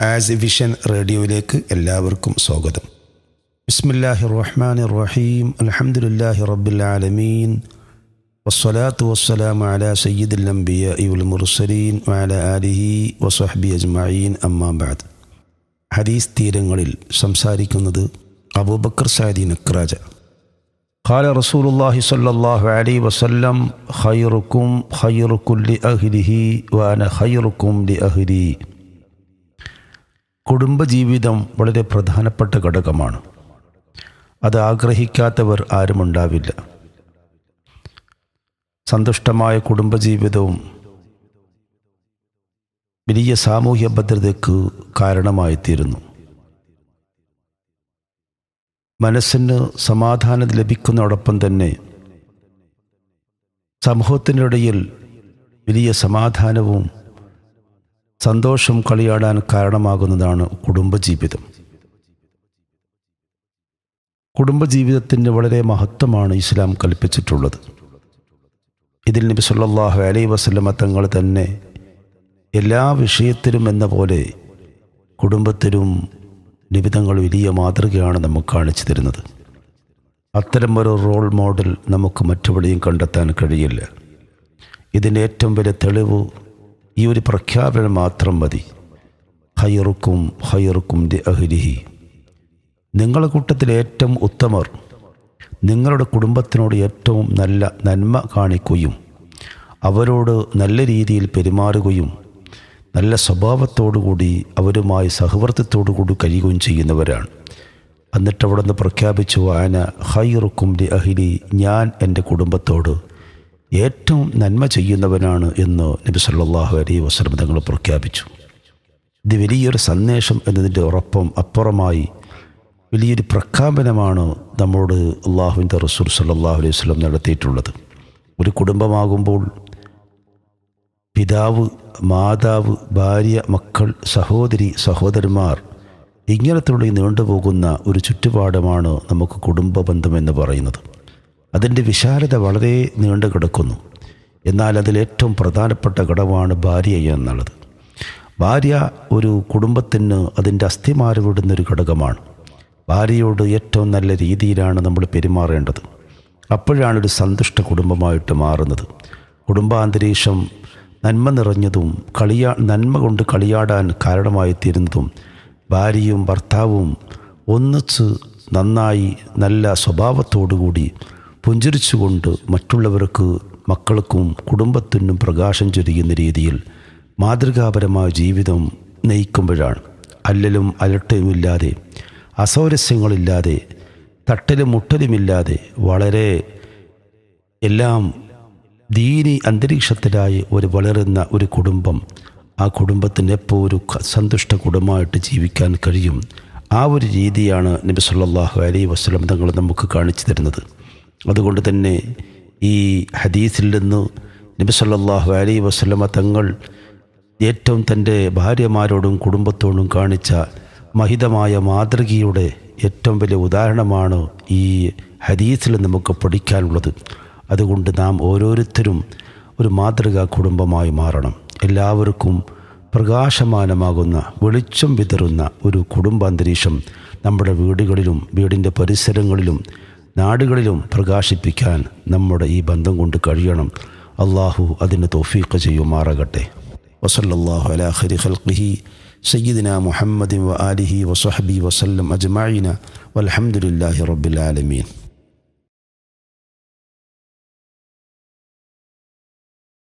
As A vision റേഡിയോയിലേക്ക് എല്ലാവർക്കും സ്വാഗതം ബിസ്മില്ലാഹി റഹ്മാൻ റഹീം അലഹമുല്ലാഹി റബ്ബിൽ ആലമീൻ വസ്സലാത്തു വസ്സലാമു അലാ സയ്യിദുൽ അംബിയ ഇവൽ മുർസലീൻ വഅല ആലിഹി വസഹബി അജ്മഈൻ അമ്മാ ബഅദ് ഹദീസ് തീരങ്ങളിൽ സംസാരിക്കുന്നത് അബൂബക്കർ സാദി നക്രാജ قال رسول الله صلى الله عليه وسلم خيركم خيركم لأهله وأنا خيركم لأهلي കുടുംബജീവിതം വളരെ പ്രധാനപ്പെട്ട ഘടകമാണ്. അത് ആഗ്രഹിക്കാത്തവർ ആരുമുണ്ടാവില്ല സന്തുഷ്ടമായ കുടുംബജീവിതവും വലിയ സാമൂഹ്യ ഭദ്രതയ്ക്ക് കാരണമായിത്തീരുന്നു. മനസ്സിന് സമാധാനം ലഭിക്കുന്നതോടൊപ്പം തന്നെ സമൂഹത്തിനിടയിൽ വലിയ സമാധാനവും സന്തോഷം കളിയാടാൻ കാരണമാകുന്നതാണ് കുടുംബജീവിതം. കുടുംബജീവിതത്തിന്റെ വളരെ മഹത്വമാണ് ഇസ്ലാം കൽപ്പിച്ചിട്ടുള്ളത്. ഇതിൽ നബി സല്ലല്ലാഹു അലൈഹി വസല്ലമ തങ്ങൾ തന്നെ എല്ലാ വിഷയത്തിലും എന്ന പോലെ കുടുംബത്തിലും നിബിതങ്ങൾ വലിയ മാതൃകയാണ് നമുക്ക് കാണിച്ചു തരുന്നത്. അത്തരം ഒരു റോൾ മോഡൽ നമുക്ക് മറ്റെവിടെയും കണ്ടെത്താൻ കഴിയില്ല. ഇതിന്റെ ഏറ്റവും വലിയ തെളിവ് ഈ ഒരു പ്രഖ്യാപനം മാത്രം മതി. ഹയറുക്കും ഹയറുക്കും ദി അഹ്ലിഹി. നിങ്ങളുടെ കൂട്ടത്തിൽ ഏറ്റവും ഉത്തമർ നിങ്ങളുടെ കുടുംബത്തിനോട് ഏറ്റവും നല്ല നന്മ കാണിക്കുകയും അവരോട് നല്ല രീതിയിൽ പെരുമാറുകയും നല്ല സ്വഭാവത്തോടുകൂടി അവരുമായി സഹവർത്തത്തോടു കൂടി കഴിയുകയും ചെയ്യുന്നവരാണ്. എന്നിട്ട് അവിടെ നിന്ന് പ്രഖ്യാപിച്ചു ആന ഹൈറുക്കും ദി അഹിലി ഞാൻ എന്റെ കുടുംബത്തോട് ഏറ്റവും നന്മ ചെയ്യുന്നവനാണ് എന്ന് നബി സല്ലാഹു അലൈഹി വസ്ലം തങ്ങൾ പ്രഖ്യാപിച്ചു. ഇത് വലിയൊരു സന്ദേശം എന്നതിന്റെ ഉറപ്പം അപ്പുറമായി വലിയൊരു പ്രഖ്യാപനമാണ് നമ്മോട് അള്ളാഹുവിന്റെ റസൂൽ സല്ലാഹു അലൈഹി വസ്ലം നടത്തിയിട്ടുള്ളത്. ഒരു കുടുംബമാകുമ്പോൾ പിതാവ് മാതാവ് ഭാര്യ മക്കൾ സഹോദരി സഹോദരന്മാർ ഇങ്ങനത്തുള്ള നീണ്ടുപോകുന്ന ഒരു ചുറ്റുപാടുമാണ് നമുക്ക് കുടുംബ ബന്ധം എന്ന് പറയുന്നത്. അതിന്റെ വിശാലത വളരെ നീണ്ടു കിടക്കുന്നു. എന്നാൽ അതിലേറ്റവും പ്രധാനപ്പെട്ട ഘടകമാണ് ഭാര്യ എന്നുള്ളത്. ഭാര്യ ഒരു കുടുംബത്തിന് അതിന്റെ അസ്ഥിമാര് വിടുന്നൊരു ഘടകമാണ്. ഭാര്യയോട് ഏറ്റവും നല്ല രീതിയിലാണ് നമ്മൾ പെരുമാറേണ്ടത്. അപ്പോഴാണ് ഒരു സന്തുഷ്ട കുടുംബമായിട്ട് മാറുന്നത്. കുടുംബാന്തരീക്ഷം നന്മ നിറഞ്ഞതും കളിയാ നന്മ കൊണ്ട് കളിയാടാൻ കാരണമായി തീരുന്നതും ഭാര്യയും ഭർത്താവും ഒന്നിച്ച് നന്നായി നല്ല സ്വഭാവത്തോടുകൂടി പുഞ്ചിരിച്ചുകൊണ്ട് മറ്റുള്ളവർക്ക് മക്കൾക്കും കുടുംബത്തിനും പ്രകാശം ചൊരിയുന്ന രീതിയിൽ മാതൃകാപരമായ ജീവിതം നയിക്കുമ്പോഴാണ്. അല്ലലും അലട്ടയുമില്ലാതെ അസൗരസ്യങ്ങളില്ലാതെ തട്ടലും മുട്ടലുമില്ലാതെ വളരെ എല്ലാം ദീനി അന്തരീക്ഷത്തിലായി ഒരു വളരുന്ന ഒരു കുടുംബം ആ കുടുംബത്തിന് എപ്പോൾ ഒരു സന്തുഷ്ട കുടുംബമായിട്ട് ജീവിക്കാൻ കഴിയും. ആ ഒരു രീതിയാണ് നബി സല്ലല്ലാഹു അലൈഹി വസല്ലം തങ്ങൾ നമുക്ക് കാണിച്ചു തരുന്നത്. അതുകൊണ്ട് തന്നെ ഈ ഹദീസിൽ നിന്ന് നബി സല്ലല്ലാഹു അലൈഹി വസല്ലമ തങ്ങൾ ഏറ്റവും തന്റെ ഭാര്യമാരോടും കുടുംബത്തോടും കാണിച്ച മഹിതമായ മാതൃകയുടെ ഏറ്റവും വലിയ ഉദാഹരണമാണ് ഈ ഹദീസിൽ നമുക്ക് പഠിക്കാനുള്ളത്. അതുകൊണ്ട് നാം ഓരോരുത്തരും ഒരു മാതൃകാ കുടുംബമായി മാറണം. എല്ലാവർക്കും പ്രകാശമാനമാകുന്ന വെളിച്ചം വിതറുന്ന ഒരു കുടുംബാന്തരീക്ഷം നമ്മുടെ വീടുകളിലും വീടിന്റെ പരിസരങ്ങളിലും നാടുകളിലും പ്രകാശിപ്പിക്കാൻ നമ്മുടെ ഈ ബന്ധം കൊണ്ട് കഴിയണം. അള്ളാഹു അതിന് തോഫീക്ക് ചെയ്യുമാറാകട്ടെ. വസല്ലാഹു അലാ ഖൽഖിഹി സയ്യിദിന മുഹമ്മദ് വ ആലിഹി വസഹബി വസല്ലം അജ്മായിന വലഹമുല്ലാഹി റബ്ബിൽ ആലമീൻ.